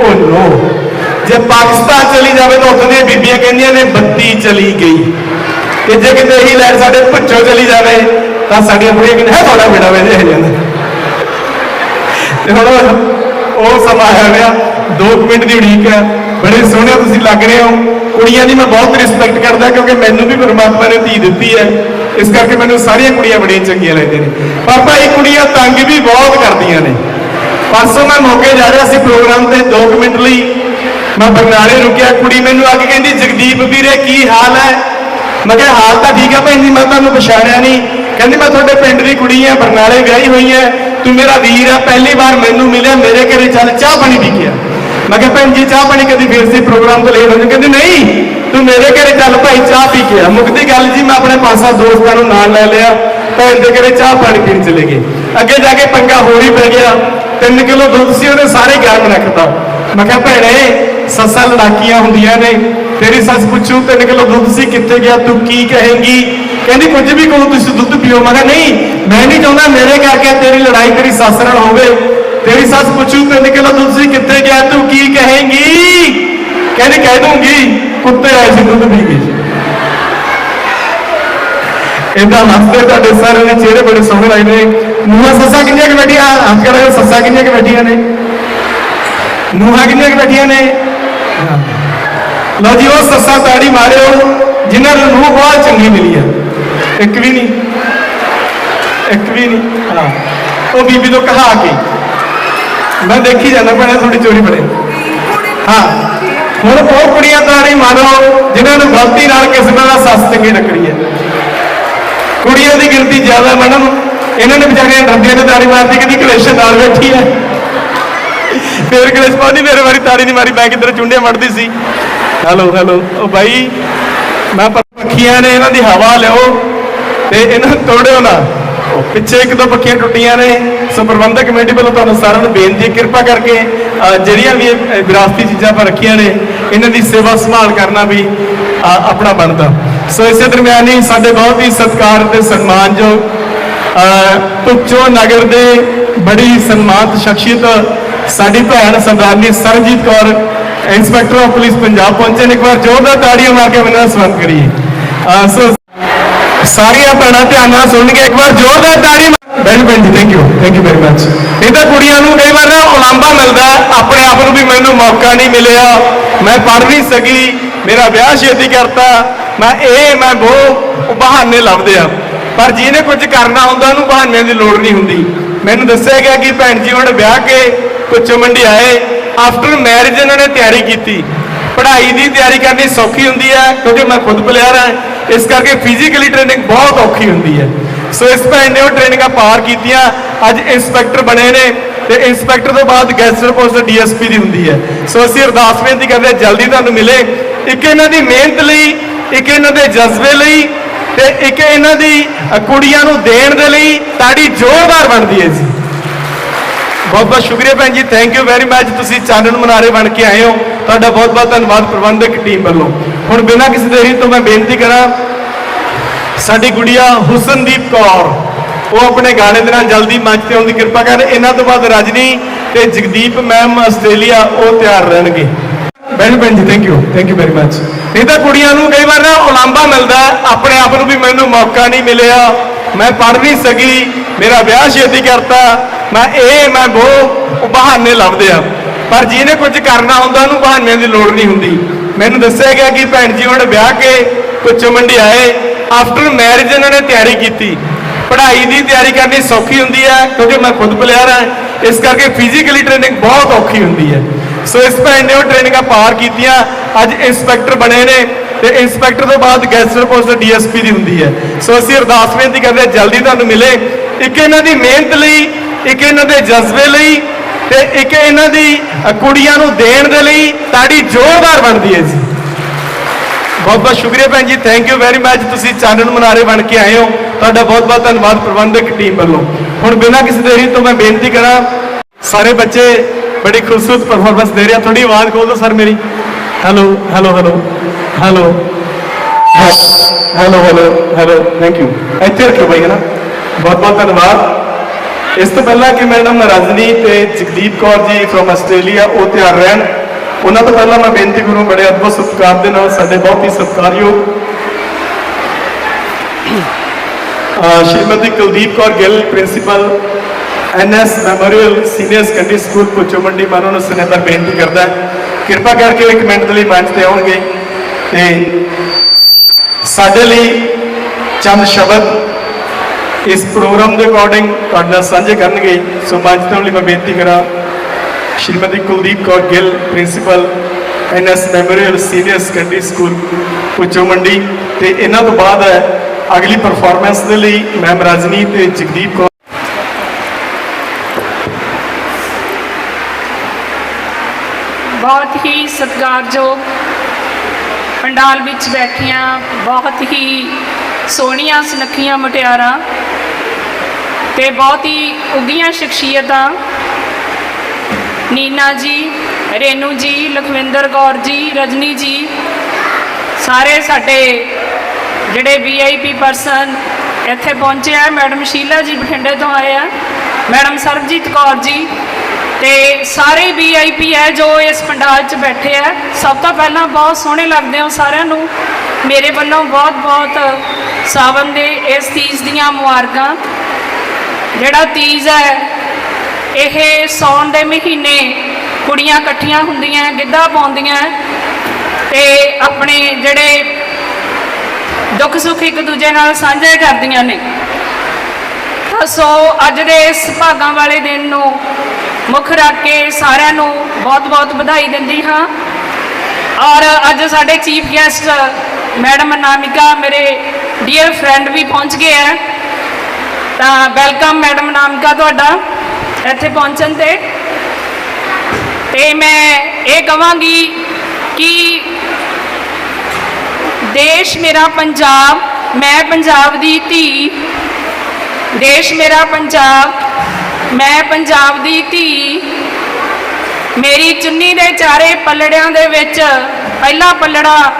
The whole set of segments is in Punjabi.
ਉਹ ਨੋ ਜੇ ਪਾਕਿਸਤਾਨ ਚਲੀ ਜਾਵੇ ਤਾਂ ਉੱਥੋਂ ਦੀਆਂ ਬੀਬੀਆਂ ਕਹਿੰਦੀਆਂ ਨੇ, ਬੱਤੀ ਚਲੀ ਗਈ। ਤੇ ਜੇ ਕਿਤੇ ਇਹੀ ਲਾਈਟ ਸਾਡੇ ਭੁੱਚੋ ਚਲੀ ਜਾਵੇ, ਤਾਂ ਸਾਡੀਆਂ ਬੁੜੀਆਂ ਕਹਿੰਦੇ ਹੈ ਥੋੜਾ ਬੇੜਾ ਵੇ ਜੇ ਜਾਂਦਾ ਤੇ ਹੁਣ ਉਹ ਸਮਾਂ ਆ ਗਿਆ 2 ਮਿੰਟ ਦੀ ਉਡੀਕ ਹੈ। ਬੜੇ ਸੋਹਣੇ ਤੁਸੀਂ ਲੱਗ ਰਹੇ ਹੋ। ਕੁੜੀਆਂ ਦੀ ਮੈਂ ਬਹੁਤ ਰਿਸਪੈਕਟ ਕਰਦਾ, ਕਿਉਂਕਿ ਮੈਨੂੰ ਵੀ ਪਰਮਾਤਮਾ ਨੇ ਧੀ ਦਿੱਤੀ ਹੈ। ਇਸ ਕਰਕੇ ਮੈਨੂੰ ਸਾਰੀਆਂ ਕੁੜੀਆਂ ਬੜੀਆਂ ਚੰਗੀਆਂ ਲੱਗਦੀਆਂ ਨੇ। ਪਰ ਭਾਈ ਕੁੜੀਆਂ ਤੰਗ ਵੀ ਬਹੁਤ ਕਰਦੀਆਂ ਨੇ। ਪਰਸੋਂ ਮੈਂ ਮੌਕੇ ਜਾ ਰਿਹਾ ਸੀ ਪ੍ਰੋਗਰਾਮ ਤੇ 2 ਮਿੰਟ ਲਈ। ਮੈਂ ਬਰਨਾਲੇ ਰੁਕਿਆ ਕੁੜੀ ਮੈਨੂੰ ਆ ਕੇ ਕਹਿੰਦੀ, ਜਗਦੀਪ ਵੀਰੇ, ਕੀ ਹਾਲ ਹੈ? ਮੈਂ ਕਿਹਾ, ਹਾਲ ਤਾਂ ਠੀਕ ਹੈ ਭੈਣ ਜੀ, ਮੈਂ ਤੁਹਾਨੂੰ ਪਛਾਣਿਆ ਨਹੀਂ। ਕਹਿੰਦੀ, ਮੈਂ ਤੁਹਾਡੇ ਪਿੰਡ ਦੀ ਕੁੜੀ ਆ ਬਰਨਾਲੇ ਵਿਆਹੀ ਹੋਈ ਹੈ। ਤੂੰ ਮੇਰਾ ਵੀਰ ਆ, ਪਹਿਲੀ ਵਾਰ ਮੈਨੂੰ ਮਿਲਿਆ, ਮੇਰੇ ਘਰੇ ਚੱਲ, ਚਾਹ ਪਾਣੀ ਪੀ ਕੇ ਮੈਂ ਕਿਹਾ, ਭੈਣ ਜੀ, ਚਾਹ ਪਾਣੀ ਕਦੀ ਫਿਰ ਸੀ ਪ੍ਰੋਗਰਾਮ ਤੋਂ ਲੇਟ ਹੋ ਜਾ ਕਹਿੰਦੀ, ਨਹੀਂ, ਤੂੰ ਮੇਰੇ ਘਰੇ ਚੱਲ ਭਾਈ, ਚਾਹ ਪੀ ਕੇ ਆ। ਮੁੱਕਦੀ ਗੱਲ ਜੀ, ਮੈਂ ਆਪਣੇ ਪਾਸਾ ਦੋਸਤਾਂ ਨੂੰ ਨਾਲ ਲੈ ਲਿਆ, ਭੈਣ ਦੇ ਘਰੇ ਚਾਹ ਪਾਣੀ ਪੀਣ ਚਲੇ ਗਏ। ਅੱਗੇ ਜਾ ਕੇ ਪੰਗਾ ਹੋਰ ਹੀ ਪੈ ਗਿਆ। 3 ਕਿਲੋ ਦੁੱਧ ਸੀ, ਉਹਨੇ ਸਾਰੇ ਗਰਮ ਰੱਖਤਾ। ਮੈਂ ਕਿਹਾ, ਭੈਣੇ, ਸੱਸਾਂ ਲੜਾਕੀਆਂ ਹੁੰਦੀਆਂ ਨੇ। ਤੇਰੀ ਸੱਸ ਪੁੱਛੂ 3 ਕਿਲੋ ਦੁੱਧ ਸੀ, ਕਿੱਥੇ ਗਿਆ, ਤੂੰ ਕੀ ਕਹੇਂਗੀ? ਕਹਿੰਦੀ, ਕੁਝ ਵੀ ਕਹੋ, ਤੁਸੀਂ ਦੁੱਧ ਪੀਓ। ਮੈਂ ਕਿਹਾ, ਨਹੀਂ, ਮੈਂ ਨਹੀਂ ਚਾਹੁੰਦਾ ਮੇਰੇ ਕਰਕੇ ਤੇਰੀ ਲੜਾਈ ਤੇਰੀ ਸੱਸ ਨਾਲ ਹੋਵੇ। ਤੇਰੀ ਸੱਸ ਪੁੱਛੂ 3 ਕਿਲੋ ਦੁੱਧ ਸੀ, ਕਿੱਥੇ ਗਿਆ, ਤੂੰ ਕੀ ਕਹੇਂਗੀ? ਕਹਿੰਦੀ, ਕਹਿ ਦੂੰਗੀ, ਕੁੱਤੇ ਆਏ ਸੀ, ਦੁੱਧ ਪੀ ਕੇ। ਇਹਦਾ ਹੱਸਦੇ ਤੁਹਾਡੇ ਸਾਰੇ ਦੇ ਚਿਹਰੇ ਬੜੇ ਸੋਹਣੇ ਲੱਗਦੇ ਨੇ। ਨੂੰਹਾਂ ਸੱਸਾਂ ਕਿੰਨੀਆਂ ਕਿ ਬੈਠੀਆਂ? ਹੱਥ ਕਰਾਂਗੇ ਸੱਸਾਂ ਕਿੰਨੀਆਂ ਕਿ ਬੈਠੀਆਂ ਨੇ? ਨੂੰਹਾਂ ਕਿੰਨੀਆਂ ਕਿ ਬੈਠੀਆਂ ਨੇ? ਲਓ ਜੀ, ਉਹ ਸੱਸਾਂ ਤਾੜੀ ਮਾਰਿਓ, ਜਿਨ੍ਹਾਂ ਨੂੰ ਨੂੰਹ ਬਹੁਤ ਚੰਗੀ ਮਿਲੀ ਹੈ ਇੱਕ ਵੀ ਨਹੀਂ। ਇੱਕ ਵੀ ਨਹੀਂ। ਹਾਂ। ਉਹ ਬੀਬੀ ਤੋਂ ਕਹਾ ਕੇ। ਮੈਂ ਦੇਖੀ ਜਾਂਦਾ ਭੈਣੇ ਥੋੜੀ ਚੋਰੀ ਬੜੇ ਹਾਂ। ਹੁਣ ਉਹ ਕੁੜੀਆਂ ਤਾੜੀ ਮਾਰੋ, ਜਿਨ੍ਹਾਂ ਨੂੰ ਗਲਤੀ ਨਾਲ ਕਿਸੇ ਨਾਲ ਸੱਸ ਚੰਗੀ ਟੱਕਰੀ ਹੈ। ਕੁੜੀਆਂ ਦੀ ਗਿਣਤੀ ਜ਼ਿਆਦਾ ਮੈਡਮ। ਇਹਨਾਂ ਨੇ ਵਿਚਾਰੀਆਂ ਡਰਦੀਆਂ ਨੇ ਤਾੜੀ ਮਾਰਦੀ ਕਿਦੀ ਕਲੇਸ਼ ਨਾਲ ਬੈਠੀ ਹੈ। ਫੇਰ ਕਲੇਸ਼ ਪਾਉਂਦੀ ਮੇਰੇ ਵਾਰੀ ਤਾੜੀ ਨਹੀਂ ਮਾਰੀ, ਮੈਂ ਕਿੱਧਰ ਚੁੰਡੀਆਂ ਮੜਦੀ ਸੀ। ਹੈਲੋ ਹੈਲੋ ਉਹ ਬਾਈ, ਮੈਂ ਪ- ਪੱਖੀਆਂ ਨੇ ਇਹਨਾਂ ਦੀ ਹਵਾ ਲਿਓ ਤੇ ਇਹਨਾਂ ਨੂੰ ਤੋੜਿਓ ਨਾ। ਪਿੱਛੇ ਇੱਕ ਦੋ ਪੱਖੀਆਂ ਟੁੱਟੀਆਂ ਨੇ। ਸੋ ਪ੍ਰਬੰਧਕ ਕਮੇਟੀ ਵੱਲੋਂ ਤੁਹਾਨੂੰ ਸਾਰਿਆਂ ਨੂੰ ਬੇਨਤੀ ਹੈ, ਕਿਰਪਾ ਕਰਕੇ ਜਿਹੜੀਆਂ ਵੀ ਵਿਰਾਸਤੀ ਚੀਜ਼ਾਂ ਆਪਾਂ ਰੱਖੀਆਂ ਨੇ, ਇਹਨਾਂ ਦੀ ਸੇਵਾ ਸੰਭਾਲ ਕਰਨਾ ਵੀ ਆਪਣਾ ਬਣਦਾ। ਸੋ ਇਸੇ ਦਰਮਿਆਨ ਹੀ ਸਾਡੇ ਬਹੁਤ ਹੀ ਸਤਿਕਾਰ ਤੇ ਸਨਮਾਨਯੋਗ ਪੁੱਚੋ ਨਗਰ ਦੇ ਬੜੀ ਸਨਮਾਨਿਤ ਸ਼ਖਸੀਅਤ ਸਾਡੀ ਭੈਣ Sardarni Surjit Kaur, inspector of police Punjab ਪਹੁੰਚੇ ਨੇ। ਇੱਕ ਵਾਰ ਜ਼ੋਰਦਾਰ ਤਾੜੀਆਂ ਮਾਰ ਕੇ ਉਹਨਾਂ ਦਾ ਸਵਾਗਤ ਕਰੀਏ। ਸੋ ਸਾਰੀਆਂ ਭੈਣਾਂ ਧਿਆਨ ਨਾਲ ਸੁਣ ਇੱਕ ਵਾਰ ਜ਼ੋਰਦਾਰ ਤਾੜੀ ਬੈਨ ਬੈਨ ਜੀ thank you thank you very much ਇਹ ਤਾਂ ਕੁੜੀਆਂ ਨੂੰ ਕਈ ਵਾਰ ਨਾ ਉਲਾਂਭਾ ਮਿਲਦਾ ਆਪਣੇ ਆਪ ਨੂੰ ਵੀ ਮੈਨੂੰ ਮੌਕਾ ਨਹੀਂ ਮਿਲਿਆ। ਮੈਂ ਪੜ੍ਹ ਨਹੀਂ ਸਕੀ। ਮੇਰਾ ਵਿਆਹ ਛੇਤੀ ਕਰਤਾ। ਮੈਂ ਇਹ, ਮੈਂ ਉਹ ਉਹ ਬਹਾਨੇ ਲੱਭਦੇ ਆ। ਪਰ ਜਿਹਨੇ ਕੁਝ ਕਰਨਾ ਹੁੰਦਾ, ਉਹਨੂੰ ਬਹਾਨਿਆਂ ਦੀ ਲੋੜ ਨਹੀਂ ਹੁੰਦੀ। ਮੈਨੂੰ ਦੱਸਿਆ ਗਿਆ ਕਿ ਭੈਣ ਜੀ, ਹੁਣ ਵਿਆਹ ਕੇ ਕੁਛ ਮੰਡੀ ਆਏ। ਆਫਟਰ ਮੈਰਿਜ ਇਹਨਾਂ ਨੇ ਤਿਆਰੀ ਕੀਤੀ। ਪੜ੍ਹਾਈ ਦੀ ਤਿਆਰੀ ਕਰਨੀ ਸੌਖੀ ਹੁੰਦੀ ਹੈ, ਕਿਉਂਕਿ ਮੈਂ ਖੁਦ ਪਲੇਅਰ ਹਾਂ। ਇਸ ਕਰਕੇ ਫਿਜ਼ੀਕਲੀ ਟ੍ਰੇਨਿੰਗ ਬਹੁਤ ਔਖੀ ਹੁੰਦੀ ਹੈ। ਸੋ ਇਸ ਭੈਣ ਨੇ ਉਹ ਟ੍ਰੇਨਿੰਗਾਂ ਪਾਰ ਕੀਤੀਆਂ। ਅੱਜ ਇੰਸਪੈਕਟਰ ਬਣੇ ਨੇ ਤੇ ਇੰਸਪੈਕਟਰ ਤੋਂ ਬਾਅਦ ਗੈਸਟਰ ਪੋਸਟ ਡੀਐਸਪੀ ਦੀ ਹੁੰਦੀ ਹੈ। ਸੋ ਅਸੀਂ ਅਰਦਾਸ ਬੇਨਤੀ ਕਰਦੇ ਜਲਦੀ ਤੁਹਾਨੂੰ ਮਿਲੇ। ਇੱਕ ਇਹਨਾਂ ਦੀ ਮਿਹਨਤ ਲਈ, ਇੱਕ ਇਹਨਾਂ ਦੇ ਜਜ਼ਬੇ ਲਈ ਤੇ ਇੱਕ ਇਹਨਾਂ ਦੀ ਕੁੜੀਆਂ ਨੂੰ ਦੇਣ ਦੇ ਲਈ ਤਾੜੀ ਜ਼ੋਰਦਾਰ ਬਣਦੀ ਹੈ ਜੀ। ਬਹੁਤ ਬਹੁਤ ਸ਼ੁਕਰੀਆ ਭੈਣ ਜੀ ਥੈਂਕ ਯੂ ਵੈਰੀ ਮੱਚ ਤੁਸੀਂ ਚਾਨਣ ਮਨਾਰੇ ਬਣ ਕੇ ਆਏ ਹੋ। ਤੁਹਾਡਾ ਬਹੁਤ ਬਹੁਤ ਧੰਨਵਾਦ ਪ੍ਰਬੰਧਕ ਟੀਮ ਵੱਲੋਂ। ਹੁਣ ਬਿਨਾਂ ਕਿਸੇ ਦੇਰੀ ਤੋਂ ਮੈਂ ਬੇਨਤੀ ਕਰਾਂ, ਸਾਡੀ ਗੁੜੀਆ ਹੁਸਨਦੀਪ ਕੌਰ, ਉਹ ਆਪਣੇ ਗਾਣੇ ਦੇ ਨਾਲ ਜਲਦੀ ਮੰਚ ਤੇ ਆਉਣ ਦੀ ਕਿਰਪਾ ਕਰਨ। ਇਹਨਾਂ ਤੋਂ ਬਾਅਦ ਰਜਨੀ ਤੇ ਜਗਦੀਪ ਮੈਮ ਆਸਟ੍ਰੇਲੀਆ, ਉਹ ਤਿਆਰ ਰਹਿਣਗੇ। ਬੈਨ ਬੈਨ ਜੀ thank you thank you very much ਨਹੀਂ ਤਾਂ ਕੁੜੀਆਂ ਨੂੰ ਕਈ ਵਾਰ ਨਾ ਉਲਾਂਭਾ ਮਿਲਦਾ ਆਪਣੇ ਆਪ ਨੂੰ ਵੀ ਮੈਨੂੰ ਮੌਕਾ ਨਹੀਂ ਮਿਲਿਆ। ਮੈਂ ਪੜ੍ਹ ਨਹੀਂ ਸਕੀ। ਮੇਰਾ ਵਿਆਹ ਛੇਤੀ ਕਰਤਾ। ਮੈਂ ਇਹ, ਮੈਂ ਉਹ ਉਹ ਬਹਾਨੇ ਲੱਭਦੇ ਆ। ਪਰ ਜਿਹਨੇ ਕੁਝ ਕਰਨਾ ਹੁੰਦਾ, ਉਹਨੂੰ ਬਹਾਨਿਆਂ ਦੀ ਲੋੜ ਨਹੀਂ ਹੁੰਦੀ। ਮੈਨੂੰ ਦੱਸਿਆ ਗਿਆ ਕਿ ਭੈਣ ਜੀ ਹੁਣ ਵਿਆਹ ਕੇ ਕੁਛ ਮੰਡੀ ਆਏ। ਆਫਟਰ ਮੈਰਿਜ ਇਹਨਾਂ ਨੇ ਤਿਆਰੀ ਕੀਤੀ। ਪੜ੍ਹਾਈ ਦੀ ਤਿਆਰੀ ਕਰਨੀ ਸੌਖੀ ਹੁੰਦੀ ਹੈ, ਕਿਉਂਕਿ ਮੈਂ ਖੁਦ ਪਲੇਅਰ ਹਾਂ। ਇਸ ਕਰਕੇ ਫਿਜ਼ੀਕਲੀ ਟ੍ਰੇਨਿੰਗ ਬਹੁਤ ਔਖੀ ਹੁੰਦੀ ਹੈ। ਸੋ ਇਸ ਭੈਣ ਨੇ ਉਹ ਟ੍ਰੇਨਿੰਗਾਂ ਪਾਰ ਕੀਤੀਆਂ, ਅੱਜ ਇੰਸਪੈਕਟਰ ਬਣੇ ਨੇ ਤੇ ਇੰਸਪੈਕਟਰ ਤੋਂ ਬਾਅਦ ਗੈਸਟਰ ਪੋਸਟ ਡੀਐਸਪੀ ਦੀ ਹੁੰਦੀ ਹੈ। ਸੋ ਅਸੀਂ ਅਰਦਾਸ ਬੇਨਤੀ ਕਰਦੇ ਹਾਂ, ਜਲਦੀ ਤੁਹਾਨੂੰ ਮਿਲੇ। ਇੱਕ ਇਹਨਾਂ ਦੀ ਮਿਹਨਤ ਲਈ, ਇੱਕ ਇਹਨਾਂ ਦੇ ਜਜ਼ਬੇ ਲਈ ਤੇ ਇੱਕ ਇਹਨਾਂ ਦੀ ਕੁੜੀਆਂ ਨੂੰ ਦੇਣ ਦੇ ਲਈ ਤਾੜੀ ਜ਼ੋਰਦਾਰ ਬਣਦੀ ਹੈ ਜੀ। ਬਹੁਤ ਬਹੁਤ ਸ਼ੁਕਰੀਆ ਭੈਣ ਜੀ ਥੈਂਕ ਯੂ ਵੈਰੀ ਮੱਚ ਤੁਸੀਂ ਚਾਨਣ ਮਨਾਰੇ ਬਣ ਕੇ ਆਏ ਹੋ। ਤੁਹਾਡਾ ਬਹੁਤ ਬਹੁਤ ਧੰਨਵਾਦ ਪ੍ਰਬੰਧਕ ਟੀਮ ਵੱਲੋਂ। ਹੁਣ ਬਿਨਾਂ ਕਿਸੇ ਦੇਰੀ ਤੋਂ ਮੈਂ ਬੇਨਤੀ ਕਰਾਂ, ਸਾਰੇ ਬੱਚੇ ਬੜੀ ਖੂਬਸੂਰਤ ਪਰਫਾਰਮੈਂਸ ਦੇ ਰਿਹਾ। ਆ ਥੋੜੀ ਆਵਾਜ਼ ਖੋਲ ਦਿਓ ਸਰ ਮੇਰੀ। Hello hello hello hello hello hello hello thank you ਇੱਥੇ ਰੱਖਿਓ ਬਾਈ, ਹੈ ਨਾ? ਬਹੁਤ ਬਹੁਤ ਧੰਨਵਾਦ। ਇਸ ਤੋਂ ਪਹਿਲਾਂ ਕਿ ਮੈਡਮ ਰਜਨੀ ਤੇ ਜਗਦੀਪ ਕੌਰ ਜੀ ਫਰੋਮ ਆਸਟ੍ਰੇਲੀਆ ਉਹ ਤਿਆਰ ਰਹਿਣ। ਉਹਨਾਂ ਤੋਂ ਪਹਿਲਾਂ ਮੈਂ ਬੇਨਤੀ ਕਰੂੰ ਬੜੇ ਅਦਭੁਤ ਸਤਿਕਾਰ ਦੇ ਨਾਲ ਸਾਡੇ ਬਹੁਤ ਹੀ ਸਤਿਕਾਰਯੋਗ Shrimati Kuldeep Kaur Gill principal N S memorial senior secondary school Puccho Mandi ਮੈਂ ਉਹਨਾਂ ਨੂੰ ਸੁਨੇਹਾ ਬੇਨਤੀ ਕਰਦਾ ਕਿਰਪਾ ਕਰਕੇ ਉਹ ਇੱਕ ਮਿੰਟ ਦੇ ਲਈ ਮੰਚ ਤੇ ਆਉਣਗੇ। ਤੇ ਸਾਡੇ ਲਈ ਚੰਦ ਸ਼ਬਦ ਇਸ ਪ੍ਰੋਗਰਾਮ ਦੇ ਅਕੋਰਡਿੰਗ ਤੁਹਾਡੇ ਨਾਲ ਸਾਂਝੇ ਕਰਨਗੇ। ਸੋ ਮੰਚ ਤੋਂ ਲਈ ਮੈਂ ਬੇਨਤੀ ਕਰਾਂ, Shrimati Kuldeep Kaur Gill principal N S memorial senior secondary school Puccho Mandi ਤੇ ਇਹਨਾਂ ਤੋਂ ਬਾਅਦ ਹੈ ਅਗਲੀ ਪਰਫਾਰਮੈਂਸ ਦੇ ਲਈ ਮੈਮ ਰਜਨੀ ਤੇ ਜਗਦੀਪ ਬਹੁਤ ਹੀ ਸਤਿਕਾਰਯੋਗ ਪੰਡਾਲ ਵਿੱਚ ਬੈਠੀਆਂ, ਬਹੁਤ ਹੀ ਸੋਹਣੀਆਂ, ਸੁਨੱਖੀਆਂ ਮੁਟਿਆਰਾਂ ਤੇ ਬਹੁਤ ਹੀ ਉੱਗੀਆਂ ਸ਼ਖਸੀਅਤਾਂ। ਨੀਨਾ ਜੀ, ਰੇਨੂ ਜੀ, ਲਖਵਿੰਦਰ ਕੌਰ ਜੀ, ਰਜਨੀ ਜੀ, ਸਾਰੇ ਸਾਡੇ ਜਿਹੜੇ ਵੀਆਈਪੀ ਪਰਸਨ ਇੱਥੇ ਪਹੁੰਚੇ ਆ। ਮੈਡਮ ਸ਼ੀਲਾ ਜੀ ਬਠਿੰਡੇ ਤੋਂ ਆਏ ਆ। ਮੈਡਮ ਸਰਬਜੀਤ ਕੌਰ ਜੀ ਤੇ ਸਾਰੇ ਵੀਆਈਪੀ ਹੈ ਜੋ ਇਸ ਪੰਡਾਲ 'ਚ ਬੈਠੇ ਆ ਸਭ ਤੋਂ ਪਹਿਲਾਂ ਬਹੁਤ ਸੋਹਣੇ ਲੱਗਦੇ ਹੋ ਸਾਰਿਆਂ ਨੂੰ। ਮੇਰੇ ਵੱਲੋਂ ਬਹੁਤ ਬਹੁਤ ਸਾਵਨ ਦੇ ਇਸ ਤੀਜ ਦੀਆਂ ਮੁਬਾਰਕਾਂ। ਜਿਹੜਾ ਤੀਜ ਹੈ, ਇਹ ਸੌਣ ਦੇ ਮਹੀਨੇ ਕੁੜੀਆਂ ਇਕੱਠੀਆਂ ਹੁੰਦੀਆਂ, ਗਿੱਧਾ ਪਾਉਂਦੀਆਂ ਤੇ ਆਪਣੇ ਜਿਹੜੇ ਦੁੱਖ ਸੁੱਖ ਇੱਕ ਦੂਜੇ ਨਾਲ ਸਾਂਝੇ ਕਰਦੀਆਂ ਨੇ। ਸੋ ਅੱਜ ਦੇ ਇਸ ਭਾਗਾਂ ਵਾਲੇ ਦਿਨ ਨੂੰ ਮੁੱਖ ਰੱਖ ਕੇ ਸਾਰਿਆਂ ਨੂੰ ਬਹੁਤ-ਬਹੁਤ ਵਧਾਈ ਦਿੰਦੀ ਹਾਂ। ਔਰ ਅੱਜ ਸਾਡੇ ਚੀਫ ਗੈਸਟ ਮੈਡਮ ਨਾਮਿਕਾ ਮੇਰੇ ਡੀਅਰ ਫਰੈਂਡ ਵੀ ਪਹੁੰਚ ਗਏ ਹੈ। ਤਾਂ ਵੈਲਕਮ ਮੈਡਮ ਨਾਮਿਕਾ ਤੁਹਾਡਾ ਇੱਥੇ ਪਹੁੰਚਣ ਤੇ। ਤੇ ਮੈਂ ਇਹ ਕਹਾਂਗੀ ਕਿ ਦੇਸ਼ ਮੇਰਾ ਪੰਜਾਬ, ਮੈਂ ਪੰਜਾਬ ਦੀ ਧੀ। ਦੇਸ਼ ਮੇਰਾ ਪੰਜਾਬ ਮੈਂ ਪੰਜਾਬ ਦੀ ਧੀ। ਮੇਰੀ ਚੁੰਨੀ ਦੇ ਚਾਰੇ ਪੱਲੜਿਆਂ ਦੇ ਵਿੱਚ ਪਹਿਲਾ ਪੱਲੜਾ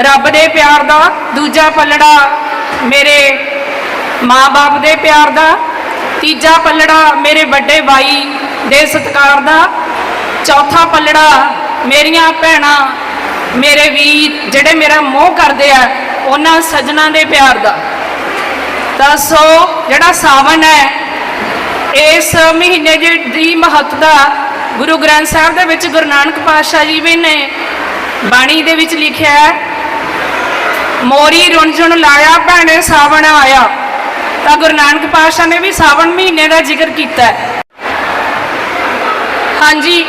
ਰੱਬ ਦੇ ਪਿਆਰ ਦਾ, ਦੂਜਾ ਪੱਲੜਾ ਮੇਰੇ ਮਾਂ-ਬਾਪ ਦੇ ਪਿਆਰ ਦਾ, ਤੀਜਾ ਪੱਲੜਾ ਮੇਰੇ ਵੱਡੇ ਭਾਈ ਦੇ ਸਤਿਕਾਰ ਦਾ, ਚੌਥਾ ਪੱਲੜਾ ਮੇਰੀਆਂ ਭੈਣਾਂ, ਮੇਰੇ ਵੀਰ ਜਿਹੜੇ ਮੇਰਾ ਮੋਹ ਕਰਦੇ ਆ, ਉਹਨਾਂ ਸੱਜਣਾ ਦੇ ਪਿਆਰ ਦਾ। ਤਾਂ ਸੋ ਜਿਹੜਾ ਸਾਵਣ ਹੈ ਇਸ ਮਹੀਨੇ ਦੀ ਮਹੱਤਤਾ ਗੁਰੂ ਗ੍ਰੰਥ ਸਾਹਿਬ ਦੇ ਵਿੱਚ ਗੁਰੂ ਨਾਨਕ ਪਾਤਸ਼ਾਹ ਜੀ ਵੀ ਨੇ ਬਾਣੀ ਦੇ ਵਿੱਚ ਲਿਖਿਆ ਹੈ, ਮੋਰੀ ਰੁੰਝੁਣ ਲਾਇਆ ਭੈਣੇ, ਸਾਵਣ ਆਇਆ। ਤਾਂ ਗੁਰੂ ਨਾਨਕ ਪਾਤਸ਼ਾਹ ਨੇ ਵੀ ਸਾਵਣ ਮਹੀਨੇ ਦਾ ਜ਼ਿਕਰ ਕੀਤਾ ਹੈ। ਹਾਂਜੀ,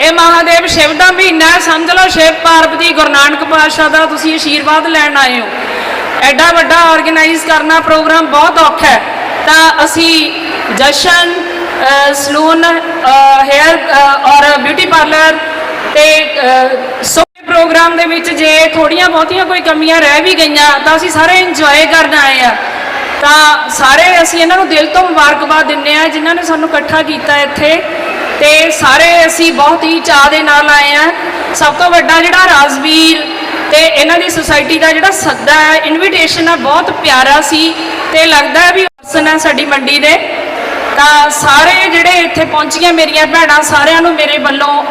ਇਹ ਮਹਾਦੇਵ ਸ਼ਿਵ ਦਾ ਮਹੀਨਾ ਸਮਝ ਲਓ ਸ਼ਿਵ ਪਾਰਵਤੀ ਗੁਰੂ ਨਾਨਕ ਪਾਤਸ਼ਾਹ ਦਾ ਤੁਸੀਂ ਆਸ਼ੀਰਵਾਦ ਲੈਣ ਆਏ ਹੋ। ਐਡਾ ਵੱਡਾ ਆਰਗੇਨਾਈਜ਼ ਕਰਨਾ ਪ੍ਰੋਗਰਾਮ ਬਹੁਤ ਔਖਾ ਹੈ। ਤਾਂ ਅਸੀਂ ਜਸ਼ਨ ਸਲੂਨ ਹੇਅਰ ਔਰ ਬਿਊਟੀ ਪਾਰਲਰ ਤੇ ਅ, ਸੋ ਪ੍ਰੋਗਰਾਮ ਦੇ ਵਿੱਚ ਜੇ ਥੋੜੀਆਂ ਬਹੁਤੀਆਂ ਕੋਈ ਕਮੀਆਂ ਰਹਿ ਵੀ ਗਈਆਂ ਤਾਂ ਅਸੀਂ ਸਾਰੇ ਇੰਜੋਏ ਕਰਨ ਆਏ ਆ। ਤਾਂ ਸਾਰੇ ਅਸੀਂ ਇਹਨਾਂ ਨੂੰ ਦਿਲ ਤੋਂ ਮੁਬਾਰਕਬਾਦ ਦਿੰਦੇ ਆ ਜਿਨ੍ਹਾਂ ਨੇ ਸਾਨੂੰ ਇਕੱਠਾ ਕੀਤਾ ਇੱਥੇ ਤੇ ਸਾਰੇ ਅਸੀਂ ਬਹੁਤ ਹੀ ਚਾਅ ਦੇ ਨਾਲ ਆਏ ਆ ਸਭ ਤੋਂ ਵੱਡਾ ਜਿਹੜਾ ਰਾਜਵੀਰ ਤੇ ਇਹਨਾਂ ਦੀ ਸੁਸਾਇਟੀ ਦਾ ਜਿਹੜਾ ਸੱਦਾ ਹੈ ਇਨਵੀਟੇਸ਼ਨ ਆ ਬਹੁਤ ਪਿਆਰਾ ਸੀ ਤੇ ਲੱਗਦਾ ਹੈ ਵੀ ਪਰਸਨ ਹੈ ਸਾਡੀ ਮੰਡੀ ਦੇ। ਤਾਂ ਸਾਰੇ ਜਿਹੜੇ ਇੱਥੇ ਪਹੁੰਚੀਆਂ ਮੇਰੀਆਂ ਭੈਣਾਂ, ਸਾਰਿਆਂ ਨੂੰ ਮੇਰੇ ਵੱਲੋਂ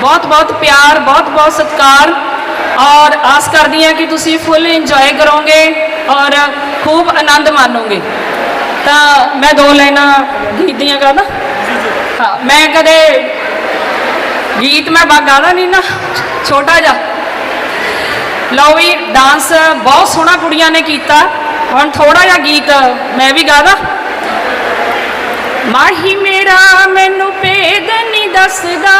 ਬਹੁਤ ਬਹੁਤ ਪਿਆਰ, ਬਹੁਤ ਬਹੁਤ ਸਤਿਕਾਰ। ਔਰ ਆਸ ਕਰਦੀ ਹਾਂ ਕਿ ਤੁਸੀਂ ਫੁੱਲ ਇੰਜੋਏ ਕਰੋਗੇ ਔਰ ਖੂਬ ਆਨੰਦ ਮਾਣੋਗੇ। ਤਾਂ ਮੈਂ ਦੋ ਲਾਈਨਾਂ ਗੀਤ ਦੀਆਂ ਗਾਦਾ ਹਾਂ, ਮੈਂ ਕਦੇ ਗੀਤ ਮੈਂ ਗਾਦਾ ਨਹੀਂ ਨਾ, ਛੋਟਾ ਜਿਹਾ। ਲਓ ਵੀ ਡਾਂਸ ਬਹੁਤ ਸੋਹਣਾ ਕੁੜੀਆਂ ਨੇ ਕੀਤਾ। ਹੁਣ ਥੋੜਾ ਜਿਹਾ ਗੀਤ ਮੈਂ ਵੀ ਗਾਦਾ ਮਾਹੀ ਮੇਰਾ ਮੈਨੂੰ ਭੇਦ ਨਹੀਂ ਦੱਸਦਾ।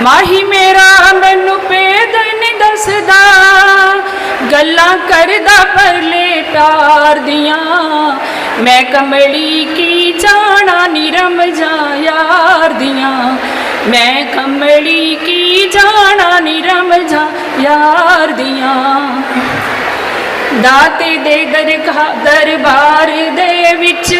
ਮਾਹੀ ਮੇਰਾ ਮੈਨੂੰ ਭੇਦ ਨਹੀਂ ਦੱਸਦਾ। ਗੱਲਾਂ ਕਰਦਾ ਪਰਲੇ ਪਿਆਰ ਦੀਆਂ। ਮੈਂ ਕਮਲੀ ਕੀ ਜਾਣਾ ਨਿਰਮ ਜਾ ਯਾਰ ਦੀਆਂ। ਮੈਂ ਕਮਲੀ ਕੀ ਜਾਣਾ ਨਿਰਮ ਜਾ ਯਾਰ ਦੀਆਂ। ਦਾਤੇ ਦੇ ਦਰਖਾ, ਦਰਬਾਰ ਦੇ ਵਿੱਚ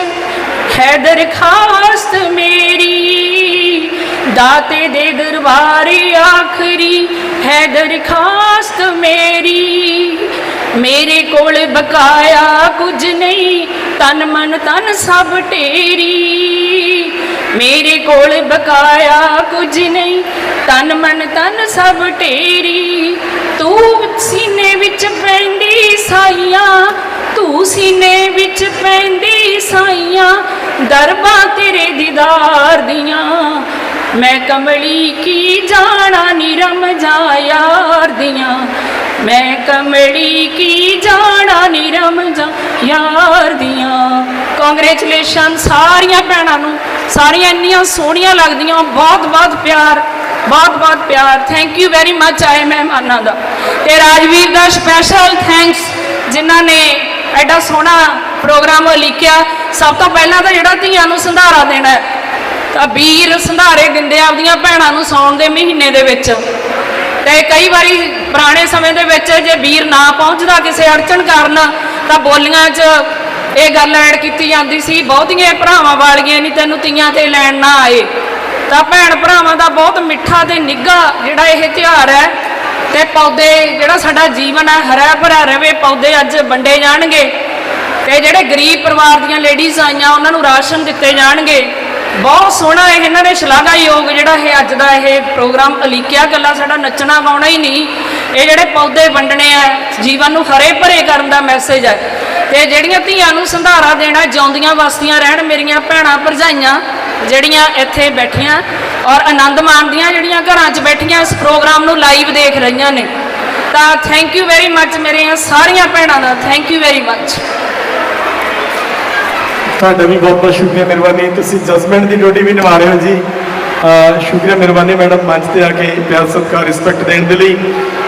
ਹੈ ਦਰਖਾਸਤ ਮੇਰੀ। ਦਾਤੇ ਦੇ ਦਰਬਾਰ ਆਖਰੀ ਹੈ ਦਰਖਾਸਤ ਮੇਰੀ। ਮੇਰੇ ਕੋਲ ਬਕਾਇਆ ਕੁਝ ਨਹੀਂ, ਤਨ ਮਨ ਤਨ ਸਭ ਢੇਰੀ ਮੇਰੇ ਕੋਲ ਬਕਾਇਆ ਕੁਝ ਨਹੀਂ, ਤਨ ਮਨ ਤਨ ਸਭ ਢੇਰੀ ਤੂੰ ਸੀਨੇ ਵਿੱਚ ਪੈਂਦੀ ਸਾਈਆਂ ਤੂੰ ਸੀਨੇ ਵਿੱਚ ਪੈਂਦੀ ਸਾਈਆਂ, ਦਰਬਾਂ ਤੇਰੇ ਦੀਦਾਰ ਦੀਆਂ। ਮੈਂ ਕਮਲੀ ਕੀ ਜਾਣਾ ਨਿਰਮ ਜਾ ਯਾਰ ਦੀਆਂ? ਮੈਂ ਕਮਲੀ ਕੀ ਜਾਣਾ ਨਿਰਮ ਜਾ ਯਾਰ ਦੀਆਂ? ਕੰਗ੍ਰੈਚੁਲੇਸ਼ਨ ਸਾਰੀਆਂ ਭੈਣਾਂ ਨੂੰ। ਸਾਰੀਆਂ ਇੰਨੀਆਂ ਸੋਹਣੀਆਂ ਲੱਗਦੀਆਂ। ਬਹੁਤ ਬਹੁਤ ਪਿਆਰ, ਬਹੁਤ ਬਹੁਤ ਪਿਆਰ। ਥੈਂਕ ਯੂ ਵੈਰੀ ਮੱਚ ਆਏ ਮਹਿਮਾਨਾਂ ਦਾ। ਤੇ ਰਾਜਵੀਰ ਦਾ ਸਪੈਸ਼ਲ ਥੈਂਕਸ ਜਿਨ੍ਹਾਂ ਨੇ ਐਡਾ ਸੋਹਣਾ ਪ੍ਰੋਗਰਾਮ ਲਿਖਿਆ, ਸਭ ਤੋਂ ਪਹਿਲਾਂ ਤਾਂ ਜਿਹੜਾ ਧੀਆਂ ਨੂੰ ਸੰਧਾਰਾ ਦੇਣਾ ਹੈ, ਤਾਂ ਵੀਰ ਸੰਧਾਰੇ ਦਿੰਦੇ ਆ ਆਪਦੀਆਂ ਭੈਣਾਂ ਨੂੰ ਸੌਣ ਦੇ ਮਹੀਨੇ ਦੇ ਵਿੱਚ। ਤੇ ਕਈ ਵਾਰੀ ਪੁਰਾਣੇ ਸਮੇਂ ਦੇ ਵਿੱਚ ਜੇ ਵੀਰ ਨਾ ਪਹੁੰਚਦਾ ਕਿਸੇ ਅੜਚਣ ਕਾਰਨ, ਤਾਂ ਬੋਲੀਆਂ 'ਚ ਇਹ ਗੱਲ ਐਡ ਕੀਤੀ ਜਾਂਦੀ ਸੀ, ਬਹੁਤੀਆਂ ਭਰਾਵਾਂ ਵਾਲੀਆਂ ਨਹੀਂ ਤੈਨੂੰ ਤੀਆਂ ਤੇ ਲੈਣ ਨਾ ਆਏ। ਤਾਂ ਭੈਣ ਭਰਾਵਾਂ ਦਾ ਬਹੁਤ ਮਿੱਠਾ ਤੇ ਨਿੱਘਾ ਜਿਹੜਾ ਇਹ ਤਿਉਹਾਰ ਹੈ ਤੇ ਪੌਦੇ, ਜਿਹੜਾ ਸਾਡਾ ਜੀਵਨ ਹੈ ਹਰਾ ਭਰਾ ਰਵੇ, ਪੌਦੇ ਅੱਜ ਵੰਡੇ ਜਾਣਗੇ। ਤੇ ਜਿਹੜੇ ਗਰੀਬ ਪਰਿਵਾਰ ਦੀਆਂ ਲੇਡੀਜ਼ ਆਈਆਂ, ਉਹਨਾਂ ਨੂੰ ਰਾਸ਼ਨ ਦਿੱਤੇ ਜਾਣਗੇ। ਬਹੁਤ ਸੋਹਣਾ ਇਹ ਇਹਨਾਂ ਨੇ ਸ਼ਲਾਘਾਯੋਗ ਜਿਹੜਾ ਇਹ ਅੱਜ ਦਾ ਇਹ ਪ੍ਰੋਗਰਾਮ ਅਲੀਕਿਆ ਗੱਲਾਂ, ਸਾਡਾ ਨੱਚਣਾ ਗਾਉਣਾ ਹੀ ਨਹੀਂ। ਇਹ ਜਿਹੜੇ ਪੌਦੇ ਵੰਡਣੇ ਆ, ਜੀਵਨ ਨੂੰ ਹਰੇ ਭਰੇ ਕਰਨ ਦਾ ਮੈਸੇਜ ਹੈ ਤੇ ਜਿਹੜੀਆਂ ਧੀਆਂ ਨੂੰ ਸੰਧਾਰਾ ਦੇਣਾ, ਜਿਉਂਦੀਆਂ ਵਸਦੀਆਂ ਰਹਿਣ ਮੇਰੀਆਂ ਭੈਣਾਂ ਭਰਜਾਈਆਂ, ਜਿਹੜੀਆਂ ਇੱਥੇ ਬੈਠੀਆਂ ਔਰ ਆਨੰਦ ਮਾਣਦੀਆਂ ਜਿਹੜੀਆਂ ਘਰਾਂ 'ਚ ਬੈਠੀਆਂ ਇਸ ਪ੍ਰੋਗਰਾਮ ਨੂੰ ਲਾਈਵ ਦੇਖ ਰਹੀਆਂ ਨੇ। ਤਾਂ ਥੈਂਕ ਯੂ ਵੈਰੀ ਮੱਚ ਮੇਰੀਆਂ ਸਾਰੀਆਂ ਭੈਣਾਂ ਦਾ। ਥੈਂਕ ਯੂ ਵੈਰੀ ਮੱਚ ਤੁਹਾਡਾ ਵੀ ਬਹੁਤ ਬਹੁਤ ਸ਼ੁਕਰੀਆ ਮਿਹਰਬਾਨੀ। ਤੁਸੀਂ ਜਜਮੈਂਟ ਦੀ ਡਿਊਟੀ ਵੀ ਨਿਭਾ ਰਹੇ ਹੋ ਜੀ। ਸ਼ੁਕਰੀਆ ਮਿਹਰਬਾਨੀ ਮੈਡਮ ਮੰਚ ਤੇ ਆ ਕੇ ਪਿਆਰ ਸਤਿਕਾਰ ਰਿਸਪੈਕਟ ਦੇਣ ਦੇ ਲਈ।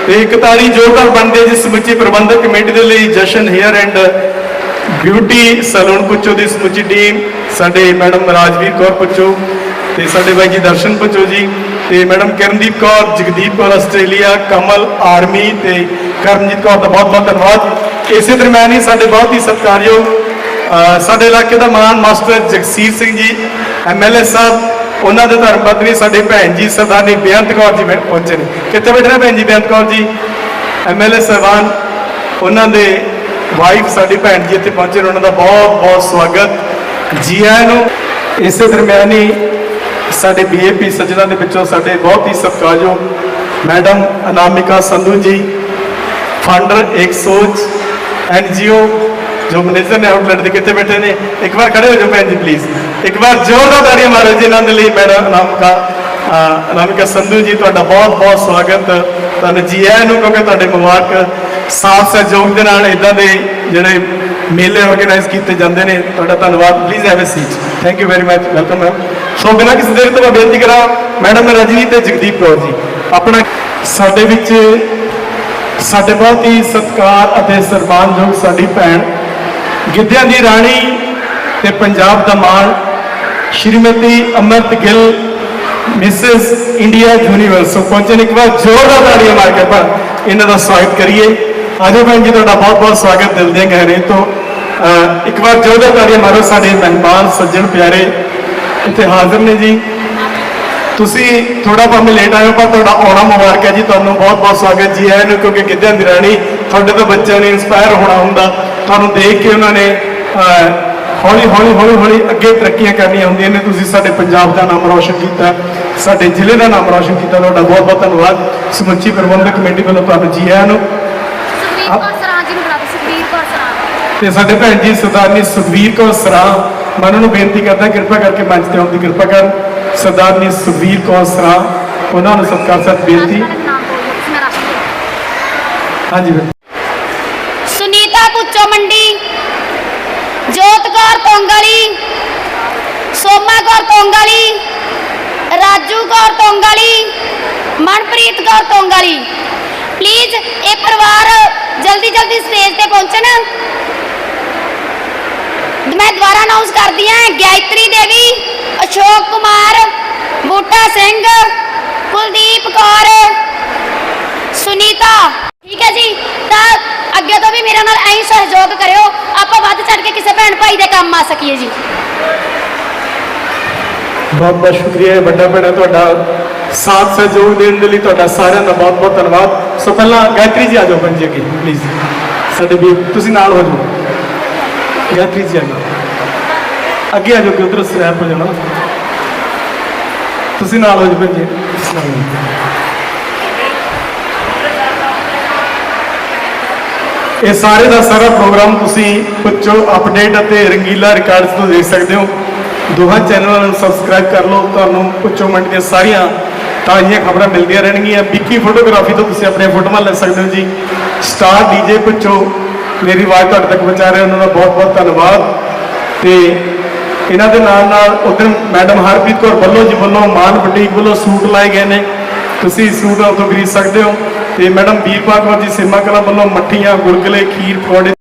ਤੇ ਇੱਕ ਤਾਲੀ ਜੋਰਦਾਰ ਬਣਦੇ ਜੀ ਸਮੁੱਚੀ ਪ੍ਰਬੰਧਕ ਕਮੇਟੀ ਦੇ ਲਈ Jashan hair and beauty salon Puchho ਦੀ ਸਮੁੱਚੀ ਟੀਮ। ਸਾਡੇ ਮੈਡਮ ਰਾਜਵੀਰ ਕੌਰ ਪੁੱਛੋ। ਤੇ ਸਾਡੇ ਬਾਈ ਜੀ ਦਰਸ਼ਨ ਪੁੱਚੋ ਜੀ ਤੇ madam Kirandeep Kaur, Jagdeep Kaur Australia, Kamal army ਤੇ ਕਰਮਜੀਤ ਕੌਰ ਦਾ ਬਹੁਤ ਬਹੁਤ ਧੰਨਵਾਦ ਇਸੇ ਦਰਮਿਆਨ ਹੀ ਸਾਡੇ ਬਹੁਤ ਹੀ ਸਤਿਕਾਰਯੋਗ ਸਾਡੇ ਇਲਾਕੇ ਦਾ ਮਾਨ ਮਾਸਟਰ ਜਗਸੀਰ ਸਿੰਘ ਜੀ ਐਮਐਲਏ ਸਾਹਿਬ, ਉਹਨਾਂ ਦੇ ਧਰਮ ਪਤਨੀ ਸਾਡੇ ਭੈਣ ਜੀ ਸਰਦਾਰਨੀ ਬੇਅੰਤ ਕੌਰ ਜੀ ਪਹੁੰਚੇ ਨੇ। ਕਿੱਥੇ ਬੈਠੇ ਭੈਣ ਜੀ, ਬੇਅੰਤ ਕੌਰ ਜੀ? ਐਮਐਲਏ ਸਾਹਿਬਾਨ, ਉਹਨਾਂ ਦੇ ਵਾਈਫ ਸਾਡੀ ਭੈਣ ਜੀ ਇੱਥੇ ਪਹੁੰਚੇ ਨੇ, ਉਹਨਾਂ ਦਾ ਬਹੁਤ ਬਹੁਤ ਸਵਾਗਤ। ਜੀ ਆਇਆਂ ਨੂੰ, ਇਸੇ ਦਰਮਿਆਨ ਹੀ ਸਾਡੇ ਬੀਏਪੀ ਸੱਜਣਾ ਦੇ ਵਿੱਚੋਂ ਸਾਡੇ ਬਹੁਤ ਹੀ ਸਤਿਕਾਰਯੋਗ ਮੈਡਮ ਅਨਾਮਿਕਾ ਸੰਧੂ ਜੀ ਫਾਊਂਡਰ ਇੱਕ ਸੋਚ ਐਨਜੀਓ ਜੋ ਮੈਨੇਜਰ ਨੇ ਆਊਟਲੈਟ ਦੇ ਕਿੱਥੇ ਬੈਠੇ ਨੇ, ਇੱਕ ਵਾਰ ਖੜੇ ਹੋ ਜਾਓ ਭੈਣ ਜੀ ਪਲੀਜ਼ ਇੱਕ ਵਾਰ ਜ਼ੋਰਦਾਰ ਤਾੜੀਆਂ ਮਾਰੋ ਜੀ ਇਹਨਾਂ ਦੇ ਲਈ ਮੈਡਮ ਅਨਾਮਿਕਾ ਅਨਾਮਿਕਾ ਸੰਧੂ ਜੀ, ਤੁਹਾਡਾ ਬਹੁਤ ਬਹੁਤ ਸਵਾਗਤ। ਤੁਹਾਨੂੰ ਜੀ ਆਇਆਂ ਨੂੰ ਕਿਉਂਕਿ ਤੁਹਾਡੇ ਮੁਬਾਰਕ। ਸਾਥ ਸਹਿਯੋਗ ਦੇ ਨਾਲ ਇਦਾਂ ਦੇ ਜਿਹੜੇ ਮੇਲੇ ਆਰਗੇਨਾਈਜ਼ ਕੀਤੇ ਜਾਂਦੇ ਨੇ, ਤੁਹਾਡਾ ਧੰਨਵਾਦ। Please have a seat thank you very much welcome ma'am so ਬਿਨਾਂ ਕਿਸੇ ਦੇਰ ਤੋਂ ਮੈਂ ਬੇਨਤੀ ਕਰਾਂ, ਮੈਡਮ ਰਜਨੀ ਤੇ ਜਗਦੀਪ ਕੌਰ ਜੀ। ਆਪਣਾ ਸਾਡੇ ਵਿੱਚ ਸਾਡੇ ਬਹੁਤ ਹੀ ਸਤਿਕਾਰ ਅਤੇ ਸਨਮਾਨਯੋਗ ਸਾਡੀ ਭੈਣ ਗਿੱਧਿਆਂ ਦੀ ਰਾਣੀ ਤੇ ਪੰਜਾਬ ਦਾ ਮਾਣ, Shrimati Amrit Gill, Mrs India universe. So ਪਹੁੰਚੇ ਨੇ ਇੱਕ ਵਾਰ ਜ਼ੋਰਦਾਰ ਤਾੜੀਆਂ ਮਾਰ ਕੇ ਆਪਾਂ ਇਹਨਾਂ ਦਾ ਸਵਾਗਤ ਕਰੀਏ। ਆਜੋ ਭੈਣ ਜੀ, ਤੁਹਾਡਾ ਬਹੁਤ ਬਹੁਤ ਸਵਾਗਤ ਦਿਲ ਦੇ ਗਹਿਰੇ ਤੋਂ। ਇੱਕ ਵਾਰ ਜ਼ੋਰਦਾਰ ਤਾੜੀਆਂ ਮਾਰੋ ਸਾਡੇ ਮਹਿਮਾਨ, ਸੱਜਣ ਪਿਆਰੇ। ਇੱਥੇ ਹਾਜ਼ਰ ਨੇ ਜੀ। ਤੁਸੀਂ ਥੋੜਾ ਭਾਵੇਂ ਲੇਟ ਆਏ ਹੋ ਪਰ ਤੁਹਾਡਾ ਆਉਣਾ ਮੁਬਾਰਕ ਹੈ ਜੀ। ਤੁਹਾਨੂੰ ਬਹੁਤ ਬਹੁਤ ਸਵਾਗਤ ਜੀ। ਆਇਆਂ ਨੂੰ ਕਿਉਂਕਿ ਗਿੱਧਿਆਂ ਦੀ ਰਾਣੀ ਤੁਹਾਡੇ ਤੋਂ ਬੱਚਿਆਂ ਨੇ ਇਨਸਪਾਇਰ ਹੋਣਾ ਹੁੰਦਾ। ਤੁਹਾਨੂੰ ਦੇਖ ਕੇ ਉਹਨਾਂ ਨੇ ਹੌਲੀ ਹੌਲੀ ਹੌਲੀ ਹੌਲੀ ਅੱਗੇ ਤਰੱਕੀਆਂ ਕਰਨੀਆਂ ਹੁੰਦੀਆਂ ਨੇ। ਤੁਸੀਂ ਸਾਡੇ ਪੰਜਾਬ ਦਾ ਨਾਮ ਰੌਸ਼ਨ ਕੀਤਾ ਸਾਡੇ ਜ਼ਿਲ੍ਹੇ ਦਾ ਨਾਮ ਰੌਸ਼ਨ ਕੀਤਾ। ਤੁਹਾਡਾ ਬਹੁਤ ਬਹੁਤ ਧੰਨਵਾਦ। ਸਮੁੱਚੀ ਪ੍ਰਬੰਧਕ ਕਮੇਟੀ ਵੱਲੋਂ ਤੁਹਾਨੂੰ ਜੀ ਆਇਆਂ ਨੂੰ। ਸੁਖਬੀਰ ਕੌਰ ਸਰਾਂ ਜੀ ਨੂੰ ਬੁਲਾ ਸੁਖਬੀਰ ਕੌਰ ਸਰਾਂ। ਤੇ ਸਾਡੇ ਭੈਣ ਜੀ ਸਰਦਾਰਨੀ ਸੁਖਵੀਰ ਕੌਰ ਸਰਾਂ। ਮੈਂ ਉਹਨਾਂ ਨੂੰ ਬੇਨਤੀ ਕਰਦਾ ਕਿਰਪਾ ਕਰਕੇ ਮੰਚ ਤੇ ਆਉਣ ਦੀ ਕਿਰਪਾ ਕਰ ਸਰਦਾਰਨੀ ਸੁਖਵੀਰ ਕੌਰ ਸਰਾਂ ਉਹਨਾਂ ਨੂੰ ਸਤਿਕਾਰ ਸਤ ਬੇਨਤੀ। ਹਾਂਜੀ। ਸੁਨੀਤਾ ਪੁੱਚੋ ਮੰਡੀ ਜੋਤ ਕੌਰ ਤੋਂਗਲੀ ਸੋਮਾ ਕੌਰ ਤੋਂਗਲੀ ਰਾਜੂ ਕੌਰ ਤੋਂਗਲੀ ਮਨਪ੍ਰੀਤ ਕੌਰ ਤੋਂਗਲੀ ਪਲੀਜ਼ ਇਹ ਪਰਿਵਾਰ ਜਲਦੀ ਜਲਦੀ ਸਟੇਜ ਤੇ ਪਹੁੰਚਣ। ਮੈਂ ਦੁਬਾਰਾ ਅਨਾਉਂਸ ਕਰਦੀ ਹਾਂ, ਗਾਇਤਰੀ ਦੇਵੀ, ਅਸ਼ੋਕ ਕੁਮਾਰ, ਬੂਟਾ ਸਿੰਘ, ਕੁਲਦੀਪ ਕੌਰ, ਸੁਨੀਤਾ। ਠੀਕ ਹੈ ਜੀ? ਤਾਂ ਅੱਗੇ ਤੋਂ ਵੀ ਮੇਰੇ ਨਾਲ ਐਂ ਸਹਿਯੋਗ ਕਰਿਓ, ਆਪਾਂ ਵੱਧ ਚੜ ਕੇ ਕਿਸੇ ਭੈਣ ਭਾਈ ਦੇ ਕੰਮ ਆ ਸਕੀਏ ਜੀ। ਬਹੁਤ ਬਹੁਤ ਸ਼ੁਕਰੀਆ ਵੱਡਾ ਭੈਣਾ ਤੁਹਾਡਾ ਸਾਥ ਸਹਿਯੋਗ ਦੇਣ ਦੇ ਲਈ ਤੁਹਾਡਾ ਸਾਰਿਆਂ ਦਾ ਬਹੁਤ ਬਹੁਤ ਧੰਨਵਾਦ। ਸੋ ਪਹਿਲਾਂ ਗਾਇਤਰੀ ਜੀ ਆ ਜਾਓ ਪੰਜੀ ਅੱਗੇ ਪਲੀਜ਼ ਸਾਡੇ ਵੀ ਤੁਸੀਂ ਨਾਲ ਹੋ ਜਾਓ। ਜੀ ਆ ਜਾਓ ਅੱਗੇ ਆ ਜਾਓ ਕਿ ਉਧਰ ਸਨੈਪ ਹੋ ਜਾਣਾ। ਤੁਸੀਂ ਨਾਲ ਹੋ ਜਾਓ ਜੀ। ਇਹ ਸਾਰੇ ਦਾ ਸਾਰਾ ਪ੍ਰੋਗਰਾਮ ਤੁਸੀਂ ਪੁੱਛੋ ਅਪਡੇਟ ਅਤੇ ਰੰਗੀਲਾ ਰਿਕਾਰਡਸ ਤੋਂ ਦੇਖ ਸਕਦੇ ਹੋ। ਦੋਹਾਂ ਚੈਨਲਾਂ ਨੂੰ ਸਬਸਕ੍ਰਾਈਬ ਕਰ ਲਓ। ਤੁਹਾਨੂੰ ਪੁੱਛੋ ਮੰਡ ਦੀਆਂ ਸਾਰੀਆਂ ਤਾਜ਼ੀਆਂ ਖਬਰਾਂ ਮਿਲਦੀਆਂ ਰਹਿਣਗੀਆਂ। ਵਿੱਕੀ ਫੋਟੋਗ੍ਰਾਫੀ ਤੋਂ ਤੁਸੀਂ ਆਪਣੀਆਂ ਫੋਟੋਆਂ ਲੈ ਸਕਦੇ ਹੋ ਜੀ। ਸਟਾਰ ਡੀਜੇ ਪੁੱਛੋ। ਮੇਰੀ ਆਵਾਜ਼ ਤੁਹਾਡੇ ਤੱਕ ਪਹੁੰਚਾ ਰਹੇ, ਉਹਨਾਂ ਦਾ ਬਹੁਤ ਬਹੁਤ ਧੰਨਵਾਦ। ਤੇ ਇਹਨਾਂ ਦੇ ਨਾਲ ਨਾਲ ਉਧਰ ਮੈਡਮ ਹਰਪ੍ਰੀਤ ਕੌਰ ਵੱਲੋਂ ਜੀ ਵੱਲੋਂ ਮਾਨ ਬੁਟੀਕ ਵੱਲੋਂ ਸੂਟ ਲਾਏ ਗਏ ਨੇ। ਤੁਸੀਂ ਸੂਟ ਉੱਥੋਂ ਖਰੀਦ ਸਕਦੇ ਹੋ। ਤੇ ਮੈਡਮ ਵੀਰਪਾਲ ਕੌਰ ਜੀ ਸਿੰਮਾ ਕਲਾ ਵੱਲੋਂ ਮੱਠੀਆਂ ਗੁਲਗੁਲੇ ਖੀਰ ਪਕੌੜੇ